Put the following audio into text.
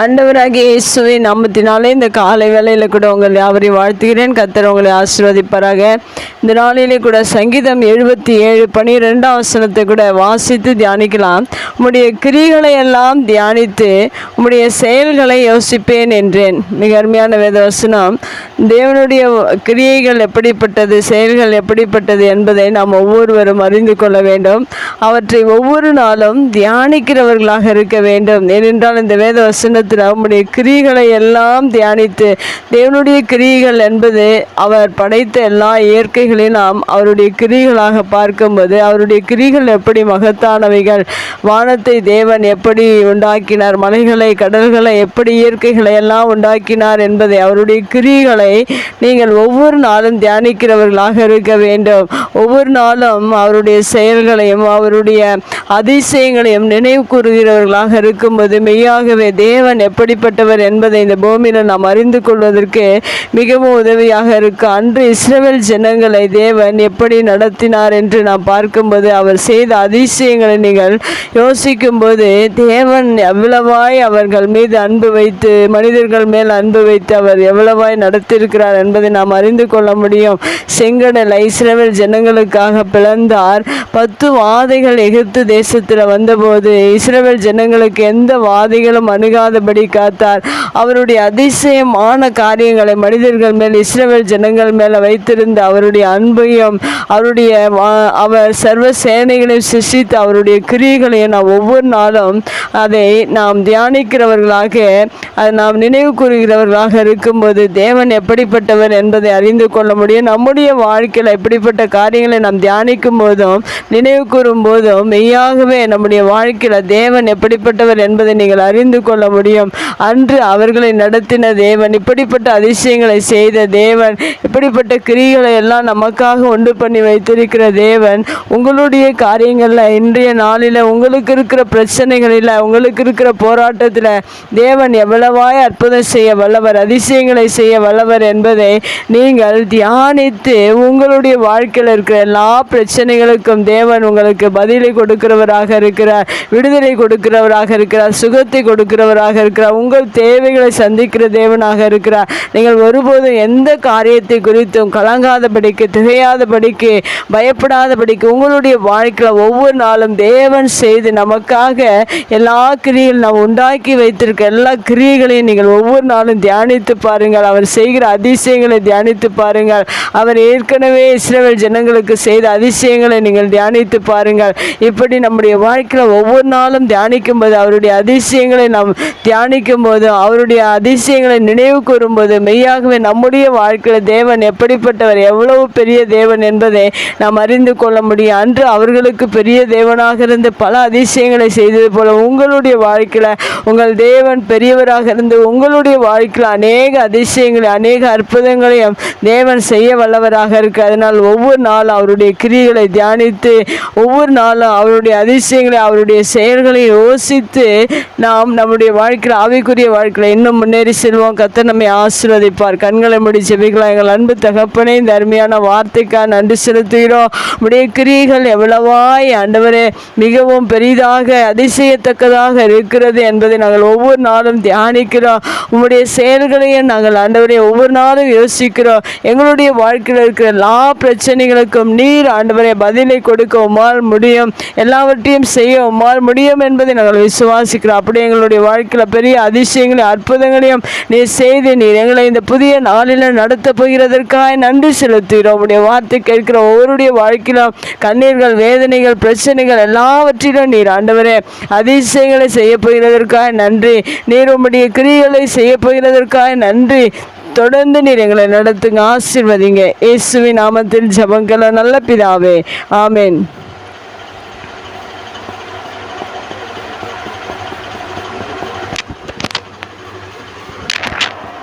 ஆண்டவராகிய இயேசுவை நாமத்தினாலே இந்த காலை வேலையில் கூட உங்கள் யாவரையும் வாழ்த்துகிறேன். கத்தர் உங்களை ஆசீர்வதிப்பாராக. இந்த நாளிலே கூட சங்கீதம் எழுபத்தி ஏழு பனிரெண்டாம் வசனத்தை கூட வாசித்து தியானிக்கலாம். உம்முடைய கிரிகளை எல்லாம் தியானித்து உம்முடைய செயல்களை யோசிப்பேன் என்றேன். மிக அருமையான வேத வசனம் தேவனுடைய கிரியைகள் எப்படிப்பட்டது செயல்கள் எப்படிப்பட்டது என்பதை நாம் ஒவ்வொருவரும் அறிந்து கொள்ள வேண்டும். அவற்றை ஒவ்வொரு நாளும் தியானிக்கிறவர்களாக இருக்க வேண்டும். ஏனென்றால் இந்த வேத வசனத்தில் அவருடைய கிரிகளை எல்லாம் தியானித்து தேவனுடைய கிரிகள் என்பது அவர் படைத்த எல்லா இயற்கைகளையும் நாம் அவருடைய கிரிகளாக பார்க்கும்போது அவருடைய கிரிகள் எப்படி மகத்தானவைகள் வானத்தை தேவன் எப்படி உண்டாக்கினார் மலைகளை கடல்களை எப்படி இயற்கைகளை எல்லாம் உண்டாக்கினார் என்பதை அவருடைய கிரிகளை நீங்கள் ஒவ்வொரு நாளும் தியானிக்கிறவர்களாக இருக்க வேண்டும். ஒவ்வொரு நாளும் அவருடைய செயல்களையும் அவருடைய அதிசயங்களையும் நினைவு கூறுகிறவர்களாக இருக்கும்போது மெய்யாகவே தேவன் எப்படிப்பட்டவர் என்பதை இந்த பூமியில் நாம் அறிந்து கொள்வதற்கு மிகவும் உதவியாக இருக்கும் அன்று இஸ்ரவேல் ஜனங்களை தேவன் எப்படி நடத்தினார் என்று நாம் பார்க்கும்போது அவர் செய்த அதிசயங்களை நீங்கள் யோசிக்கும்போது தேவன் எவ்வளவாய் அவர்கள் மீது அன்பு வைத்து மனிதர்கள் மேல் அன்பு வைத்து அவர் எவ்வளவாய் நடத்தியிருக்கிறார் என்பதை நாம் அறிந்து கொள்ள முடியும். செங்கடலை இஸ்ரவேல் ஜனங்களுக்காக பிளந்தார். பத்து வாதைகள் எகிப்து தேசத்தில் வந்தபோது இஸ்ரவேல் ஜனங்களுக்கு எந்த வாதைகளும் அணுகாதபடி காத்தார். அவருடைய அதிசயமான காரியங்களை மனிதர்கள் மேல் இஸ்ரேல் ஜனங்கள் மேலே வைத்திருந்த அவருடைய அன்பையும் அவருடைய அவர் சர்வ சேனைகளையும் சிருஷ்டித்து அவருடைய கிரியைகளையும் நாம் ஒவ்வொரு நாளும் அதை நாம் தியானிக்கிறவர்களாக அதை நாம் நினைவு கூறுகிறவர்களாக இருக்கும்போது தேவன் எப்படிப்பட்டவர் என்பதை அறிந்து கொள்ள முடியும். நம்முடைய வாழ்க்கையில் எப்படிப்பட்ட காரியங்களை நாம் தியானிக்கும் போதும் நினைவு கூறும் போதும் மெய்யாகவே நம்முடைய வாழ்க்கையில் தேவன் எப்படிப்பட்டவர் என்பதை நீங்கள் அறிந்து கொள்ள முடியும். முடியும் அன்று அவர்களை நடத்தின தேவன் இப்படிப்பட்ட அதிசயங்களை செய்த தேவன் இப்படிப்பட்ட கிரிகளை எல்லாம் நமக்காக உண்டு பண்ணி வைத்திருக்கிற தேவன் உங்களுடைய காரியங்களில் இன்றைய நாளில் உங்களுக்கு இருக்கிற பிரச்சனைகளில் உங்களுக்கு இருக்கிற போராட்டத்தில் தேவன் எவ்வளவாய் அற்புதம் செய்ய வல்லவர் அதிசயங்களை செய்ய வல்லவர் என்பதை நீங்கள் தியானித்து உங்களுடைய வாழ்க்கையில் இருக்கிற எல்லா பிரச்சனைகளுக்கும் தேவன் உங்களுக்கு பதிலை கொடுக்கிறவராக இருக்கிறார் விடுதலை கொடுக்கிறவராக இருக்கிறார் சுகத்தை கொடுக்கிறவராக இருக்கிறார். உங்கள் தேவைகளை சந்திக்கிற தேவனாக இருக்கிறார். நீங்கள் ஒருபோதும் எந்த காரியத்தை குறித்தும் கலங்காதபடிக்கு திகையாதபடிக்கு பயப்படாதபடிக்கு உங்களுடைய வாழ்க்கையில் ஒவ்வொரு நாளும் தேவன் செய்து நமக்காக எல்லா கிரியைகள் நாம் உண்டாக்கி வைத்திருக்க எல்லா கிரியைகளையும் நீங்கள் ஒவ்வொரு நாளும் தியானித்து பாருங்கள். அவர் செய்கிற அதிசயங்களை தியானித்து பாருங்கள். அவர் ஏற்கனவே இஸ்ரேல் ஜனங்களுக்கு செய்த அதிசயங்களை நீங்கள் தியானித்து பாருங்கள். இப்படி நம்முடைய வாழ்க்கையில் ஒவ்வொரு நாளும் தியானிக்கும் போது அவருடைய அதிசயங்களை நாம் தியானிக்கும் போது அவருடைய அதிசயங்களை நினைவு கூறும்போது மெய்யாகவே நம்முடைய வாழ்க்கையில் தேவன் எப்படிப்பட்டவர் எவ்வளவு பெரிய தேவன் என்பதை நாம் அறிந்து கொள்ள முடியும். அன்று அவர்களுக்கு பெரிய தேவனாக இருந்து பல அதிசயங்களை செய்தது போல உங்களுடைய வாழ்க்கையில் உங்கள் தேவன் பெரியவராக இருந்து உங்களுடைய வாழ்க்கையில் அநேக அதிசயங்களை அநேக அற்புதங்களையும் தேவன் செய்ய வல்லவராக இருக்கு. அதனால் ஒவ்வொரு நாளும் அவருடைய கிரிகளை தியானித்து ஒவ்வொரு நாளும் அவருடைய அதிசயங்களை அவருடைய செயல்களை யோசித்து நாம் நம்முடைய வாழ்க்கையில் ஆவிக்குரிய வாழ்க்கையில் இன்னும் முன்னேறி செல்வோம். கத்த நம்மை ஆசிர்வதிப்பார். கண்களை முடி செபிக்கலாம் எங்கள் அன்பு தகப்பனே இந்த அருமையான வார்த்தைக்காக நன்றி செலுத்துகிறோம். உடைய கிரியைகள் எவ்வளவாய் ஆண்டவரே மிகவும் பெரிதாக அதிசயத்தக்கதாக இருக்கிறது என்பதை நாங்கள் ஒவ்வொரு நாளும் தியானிக்கிறோம். உங்களுடைய செயல்களையும் நாங்கள் ஆண்டவரே ஒவ்வொரு நாளும் யோசிக்கிறோம். எங்களுடைய வாழ்க்கையில் இருக்கிற எல்லா பிரச்சனைகளுக்கும் நீர் ஆண்டவரே பதிலை கொடுக்க உமால் முடியும். எல்லாவற்றையும் செய்ய உமால் முடியும் என்பதை நாங்கள் விசுவாசிக்கிறோம். அப்படி எங்களுடைய வாழ்க்கையில் பெரிய அதிசயங்களையும் அற்புதங்களையும் நீர் செய்து நீர் எங்களை இந்த புதிய நாளில் நடத்த போகிறதற்காக நன்றி செலுத்துகிறோம். உடைய வார்த்தை கேட்கிற ஒவ்வொருடைய வாழ்க்கையிலும் கண்ணீர்கள் வேதனைகள் பிரச்சனைகள் எல்லாவற்றிலும் நீர் ஆண்டவரே அதிசயங்களை செய்ய போகிறதற்காக நன்றி. நீர் உம்முடைய கிரிகளை செய்ய போகிறதற்காக நன்றி. தொடர்ந்து நீர் எங்களை நடத்துங்க ஆசிர்வதிங்க. இயேசுவின் நாமத்தில் ஜபங்கள நல்ல பிதாவே. ஆமேன்.